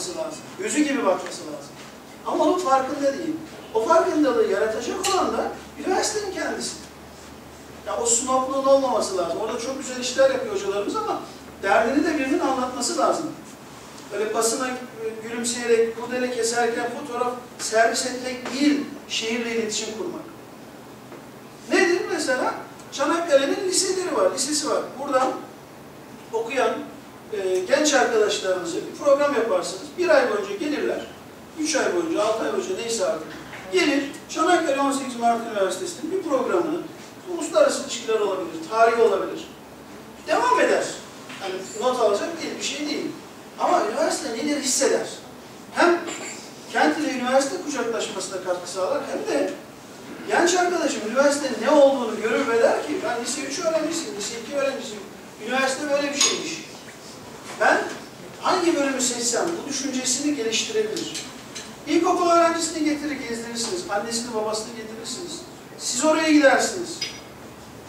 bakması lazım. Gözü gibi bakması lazım. Ama onun farkında değil. O farkındalığı yaratacak olan da üniversitenin kendisi. Ya o snobluğun olmaması lazım. Orada çok güzel işler yapıyor hocalarımız ama derdini de birinin anlatması lazım. Böyle basına gülümseyerek, kurdele keserken fotoğraf servis etmek değil, şehirle iletişim kurmak. Nedir mesela? Çanakkale'nin liseleri var, lisesi var. Buradan okuyan e, genç arkadaşlarınızı bir program yaparsınız. Bir ay boyunca gelirler. Üç ay boyunca, altı ay boyunca neyse artık. Gelir, Çanakkale 18 Mart Üniversitesi'nin bir programını, uluslararası ilişkiler olabilir, tarih olabilir. Devam eder. Yani not alacak değil, bir şey değil. Ama üniversite nedir hisseder. Hem kent ile üniversite kucaklaşmasına katkı sağlar hem de genç arkadaşım üniversitenin ne olduğunu görür ve der ki ben lise 3 öğrencisiyim, lise 2 öğrencisiyim. Üniversite böyle bir şeymiş. Ben hangi bölümü seçsem bu düşüncesini geliştirebilir. İlkokul öğrencisini getirir gezdirirsiniz, annesini babasını getirirsiniz. Siz oraya gidersiniz.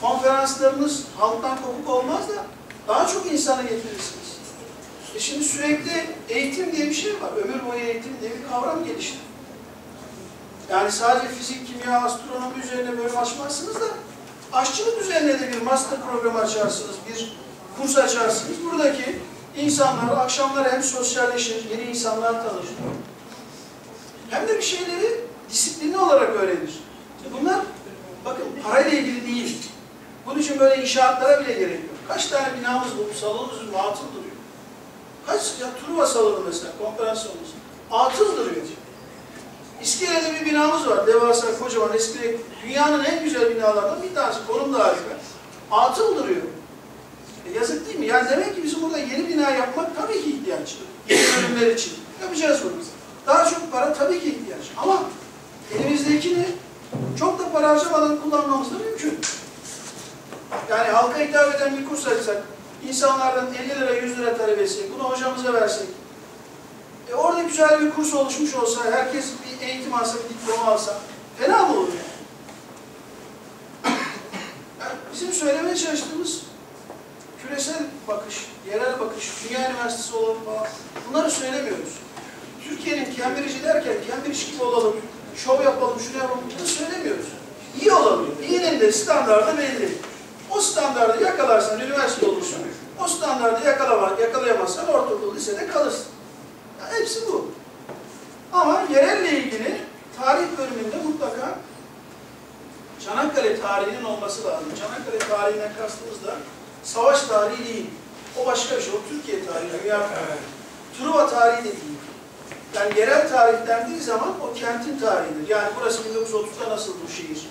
Konferanslarınız halktan kopuk olmaz da daha çok insanı getirirsiniz. E şimdi sürekli eğitim diye bir şey var. Ömür boyu eğitim diye bir kavram gelişti. Yani sadece fizik, kimya, astronomi üzerine bölüm açmazsınız da aşçılık üzerine de bir master programı açarsınız, bir kurs açarsınız. Buradaki insanlar akşamları hem sosyalleşir, yeni insanlar tanır. Hem de bir şeyleri disiplinli olarak öğrenir. Bunlar bakın parayla ilgili değil. Bunun için böyle inşaatlara bile gerek yok. Kaç tane binamız bu salonumuz atıl duruyor. Kaç ya Truva salonu mesela konferans salonu. Atıl duruyor. İskele'de bir binamız var. Devasa, kocaman, eski. Dünyanın en güzel binalarından bir tanesi. Konum da harika. Atıl duruyor. E yazık değil mi? Yani demek ki bizim burada yeni bina yapmak tabii ki ihtiyaç. Yeni bölümler için. Yapacağız bunu. Daha çok para tabii ki ihtiyaç. Ama elimizdekini çok da para harcamadan kullanmamız da mümkün. Yani halka hitap eden bir kurs açsak, insanlardan 50 lira, 100 lira talep etsek, bunu hocamıza versek, e orada güzel bir kurs oluşmuş olsa, herkes bir eğitim alsa, bir diploma alsa, fena mı olur yani? yani bizim söylemeye çalıştığımız küresel bakış, yerel bakış, dünya üniversitesi olalım falan, bunları söylemiyoruz. Türkiye'nin Cambridge'i derken, Cambridge gibi olalım, şov yapalım, şunu yapalım, bunu söylemiyoruz. İyi olalım, iyinin de standardı belli. O standardı yakalarsan üniversite olursun. O standardı yakalama, yakalayamazsan ortaokul lisede kalırsın. Yani hepsi bu. Ama yerelle ilgili tarih bölümünde mutlaka Çanakkale tarihinin olması lazım. Çanakkale tarihinden kastımız da savaş tarihi değil. O başka bir şey. O Türkiye tarihi, dünya tarihi. Truva tarihi de değil. Yani yerel tarih dendiği zaman o kentin tarihidir. Yani burası 1930'da nasıldı bu şehir?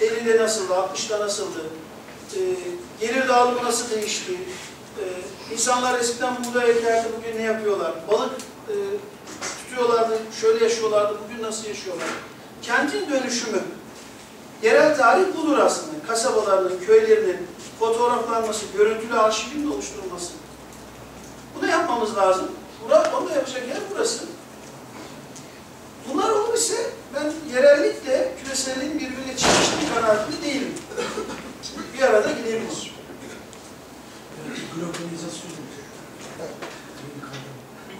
50'de nasıldı, 60'da nasıldı? Ee, gelir dağılımı nasıl değişti? Ee, insanlar eskiden buğday ekerdi, bugün ne yapıyorlar? Balık e, tutuyorlardı, şöyle yaşıyorlardı, bugün nasıl yaşıyorlar? Kentin dönüşümü. Yerel tarih budur aslında. Kasabalarının, köylerinin fotoğraflanması, görüntülü arşivin oluşturulması. Bunu yapmamız lazım. Bura, onu da yapacak yer burası. Bunlar olur ise ben yerellikle küreselliğin birbirine çeliştiği kanaatinde değilim. Bir arada gidebilir. Globalizasyon.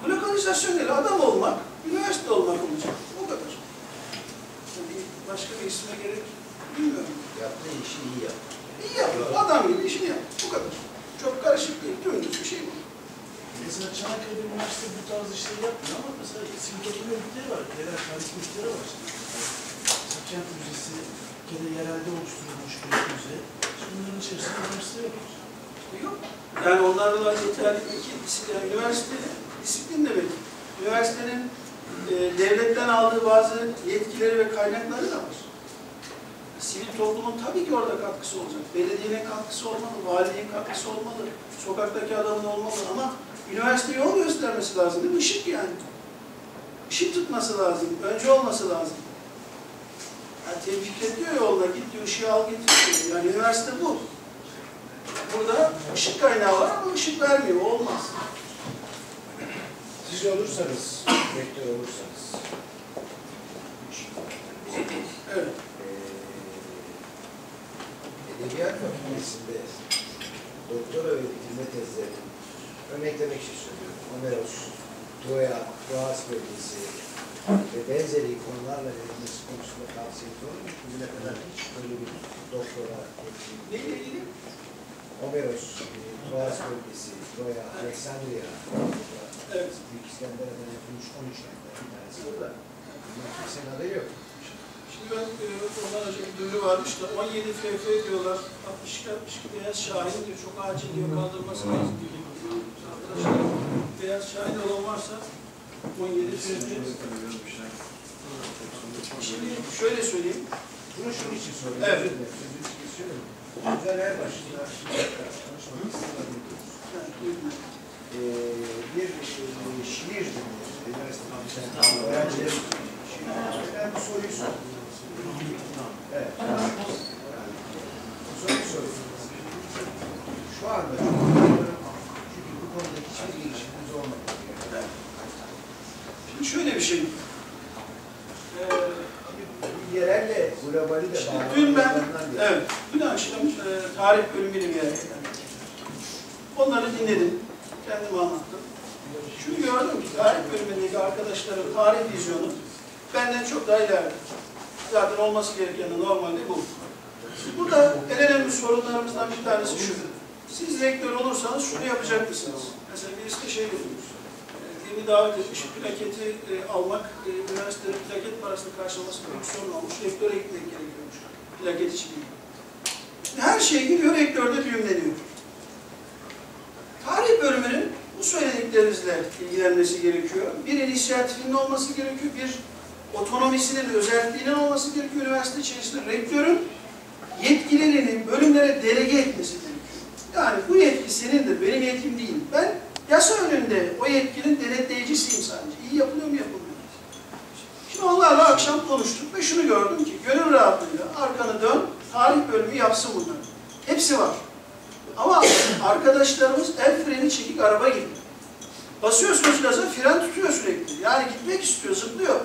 Globalizasyon değil, adam olmak, üniversite olmak olacak. O kadar. Başka bir isme gerek bilmiyorum. Yaptığı işi iyi yap. İyi yapıyor, adam gibi işini yap. Bu kadar. Çok karışık değil, dümdüz bir şey bu. Mesela Çanakkale Üniversitesi bu tarz işleri yapmıyor ama mesela sivil toplum örgütleri var, yerel tarih örgütleri var. Mesela kent müzesi da yerelde oluşturulmuş bir müze. İşte Bunların içerisinde üniversite yok. Yok. Yani onlarla yeterli iki disiplin, yani üniversite disiplin demek. Üniversitenin e, devletten aldığı bazı yetkileri ve kaynakları da var. Sivil toplumun tabii ki orada katkısı olacak. Belediyenin katkısı olmalı, valiliğin katkısı olmalı, sokaktaki adamın olmalı ama üniversite yol göstermesi lazım değil mi? Işık yani. Işık tutması lazım, önce olması lazım. Yani tevfik ediyor yolda, git diyor, ışığı al getir. Yani üniversite bu. Burada ışık kaynağı var ama ışık vermiyor, olmaz. Siz olursanız, rektör olursanız, Evet. Edebiyat Fakültesi'nde doktora ve bitirme tezleri örneklemek için söylüyorum. Homeros, Doğa, Boğaz bölgesi ve benzeri konularla verilmesi konusunda tavsiyeniz olur mu? Bugüne kadar hiç böyle bir doktora Neyle ilgili? Homeros, Boğaz bölgesi, Troya, Alexandria, Evet. Büyük İskender'den yapılmış 13 tane bir tanesi burada. Bunlar kimsenin haberi yok. Şimdi ben e, ondan önce bir duyuru vardı işte 17 FF diyorlar, 62 62 Beyaz Şahin diyor, çok acil diyor, kaldırması lazım diyor. Arkadaşlar, Beyaz Şahin olan varsa 17 FF. Şimdi şöyle söyleyeyim, Bunu şunun için soruyorum. Evet. Buyurun. Ee, bir e, şiir dinliyoruz. Ben bu soruyu sordum. Evet. Bu soruyu sordum. Şu anda çok üzülüyorum. Çünkü bu konuda hiçbir girişimimiz olmadı. Şimdi şöyle bir şey. Ee, Bir yerelle globali de Şimdi dün ben, evet, dün akşam e, tarih bölümüyle bir yere. Onları dinledim, kendime anlattım. Şunu gördüm ki tarih bölümündeki arkadaşların tarih vizyonu benden çok daha ileride. Zaten olması gereken de normalde bu. Burada en önemli sorunlarımızdan bir tanesi şu. Siz rektör olursanız şunu yapacak mısınız? Mesela birisi de şey diyor. Beni davet etmiş, plaketi e, almak, e, üniversitenin plaket parasını karşılaması büyük sorun olmuş. Rektöre gitmek gerekiyormuş. Plaket için. Her şey gidiyor, rektörde düğümleniyor. Tarih bölümünün bu söylediklerinizle ilgilenmesi gerekiyor. Bir inisiyatifinin olması gerekiyor, bir otonomisinin, özelliğinin olması gerekiyor üniversite içerisinde. Rektörün yetkilerini bölümlere delege etmesi gerekiyor. Yani bu yetki senindir, benim yetkim değil. Ben yasa önünde o yetkinin denetleyicisiyim sadece. İyi yapılıyor mu yapılmıyor mu? Şimdi onlarla akşam konuştuk ve şunu gördüm ki gönül rahatlığıyla arkanı dön, tarih bölümü yapsın bunları. Hepsi var. Ama arkadaşlarımız el freni çekik araba gibi. Basıyorsunuz gaza fren tutuyor sürekli. Yani gitmek istiyor, zıplıyor.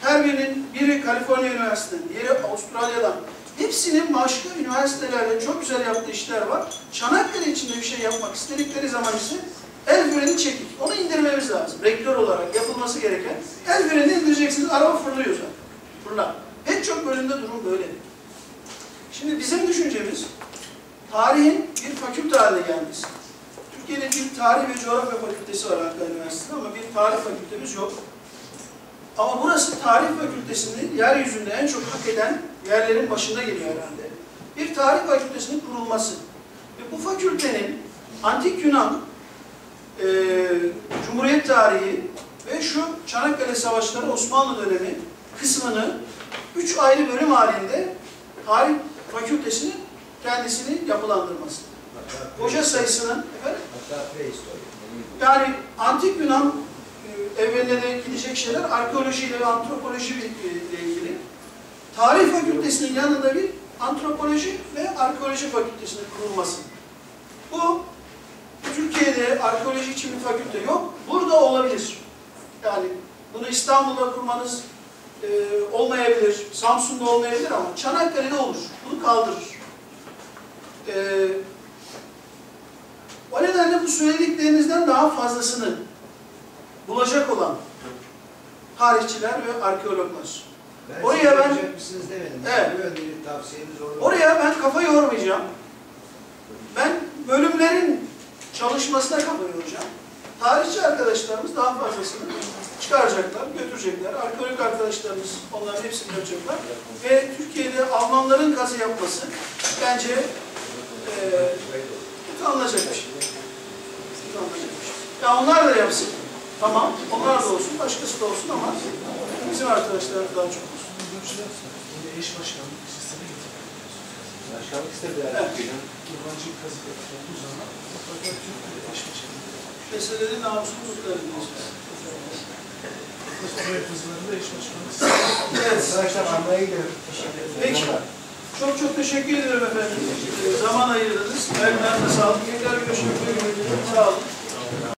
Her birinin, biri Kaliforniya Üniversitesi'nden, diğeri Avustralya'dan. Hepsinin başka üniversitelerle çok güzel yaptığı işler var. Çanakkale içinde bir şey yapmak istedikleri zaman ise el freni çekik. Onu indirmemiz lazım. Rektör olarak yapılması gereken. El freni indireceksiniz, araba fırlıyor zaten. Fırlar. Pek çok bölümde durum böyle. Şimdi bizim düşüncemiz tarihin bir fakülte haline gelmesi. Türkiye'de bir tarih ve coğrafya fakültesi var Ankara Üniversitesi'nde ama bir tarih fakültemiz yok. Ama burası tarih fakültesini yeryüzünde en çok hak eden yerlerin başında geliyor herhalde. Bir tarih fakültesinin kurulması. Ve bu fakültenin Antik Yunan, e, Cumhuriyet tarihi ve şu Çanakkale Savaşları Osmanlı dönemi kısmını üç ayrı bölüm halinde tarih fakültesinin kendisini yapılandırması. Hoca sayısının efendim, yani antik Yunan e, evveline de gidecek şeyler arkeolojiyle ve antropoloji ile ilgili. Tarih fakültesinin yanında bir antropoloji ve arkeoloji fakültesinin kurulması. Bu Türkiye'de arkeoloji için bir fakülte yok. Burada olabilir. Yani bunu İstanbul'da kurmanız e, olmayabilir, Samsun'da olmayabilir ama Çanakkale'de olur. Bunu kaldırır. E, o nedenle bu söylediklerinizden daha fazlasını bulacak olan tarihçiler ve arkeologlar. Ben Oraya ben- demedim. Evet. Tavsiyeniz olur? Oraya ben kafa yormayacağım. Ben bölümlerin çalışmasına kafa yoracağım. Tarihçi arkadaşlarımız daha fazlasını çıkaracaklar, götürecekler. Arkeolog arkadaşlarımız onların hepsini yapacaklar. Ve Türkiye'de Almanların kazı yapması bence eee utanılacak bir şey. Utanılacak bir şey. Ya onlar da yapsın. Tamam, onlar da olsun, başkası da olsun ama bizim arkadaşlarımız daha çok olsun. Böyle eş başkanlık sistemi getirmek. Başkanlık istediler. Evet. Günün Yabancı kazık olduğu zaman mutlaka Türk eş eş başkanlık sistemi. Evet. Arkadaşlar anlayı gidiyorum. Peki. Çok çok teşekkür ederim efendim. Zaman ayırdınız. Ayaklarınıza sağlık. Tekrar görüşmek üzere. Sağ olun.